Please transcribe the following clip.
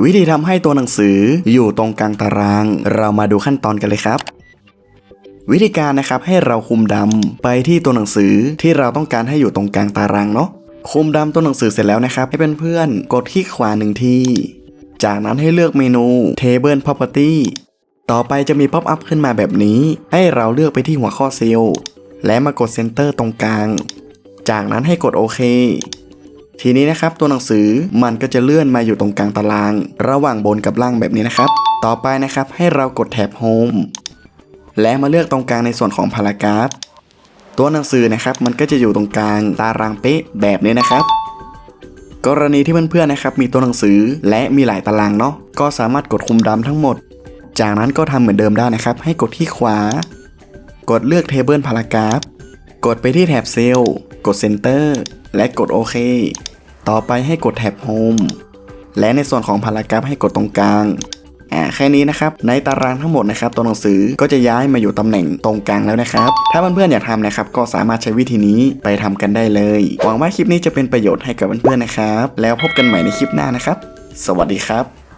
วิธีทำให้ตัวหนังสืออยู่ตรงกลางตาราง เรามาดูขั้นตอนกันเลยครับ วิธีการนะครับให้เราคุมดำไปที่ตัวหนังสือที่เราต้องการให้อยู่ตรงกลางตารางเนาะคุมดำตัวหนังสือเสร็จแล้วนะครับ ให้เพื่อนๆกดที่ขวาหนึ่งที จากนั้นให้เลือกเมนู Table Property ต่อไปจะมี Pop up ขึ้นมาแบบนี้ ให้เราเลือกไปที่หัวข้อเซลล์และมากด Center ตรงกลาง จากนั้นให้กดโอเค ทีนี้นะครับตัวหนังสือมันก็จะเลื่อนมาอยู่ตรงกลางตาราง ระหว่างบนกับล่างแบบนี้นะครับ ต่อไปนะครับให้เรากดแท็บ Home และมาเลือกตรงกลางในส่วนของพารากราฟตัวหนังสือนะครับมันก็จะอยู่ตรงกลางตารางเป๊ะแบบนี้นะครับกรณีที่เพื่อนๆนะครับมีตัวหนังสือและมีหลายตารางเนาะก็สามารถกดคุมดำทั้งหมด จากนั้นก็ทำเหมือนเดิมได้นะครับ ให้กดที่ขวา กดเลือก Table Paragraph กดไปที่แถบเซลล์ กด Center และกดโอเค ต่อไปให้กดแท็บ Home และในส่วนของพารากราฟให้กดตรงกลางอ่าแค่นี้นะครับ ในตารางทั้งหมดนะครับ ตัวหนังสือก็จะย้ายมาอยู่ตำแหน่งตรงกลางแล้วนะครับ ถ้าเพื่อนๆอยากทำนะครับ ก็สามารถใช้วิธีนี้ไปทำกันได้เลย หวังว่าคลิปนี้จะเป็นประโยชน์ให้กับเพื่อนๆนะครับ แล้วพบกันใหม่ในคลิปหน้านะครับ สวัสดีครับ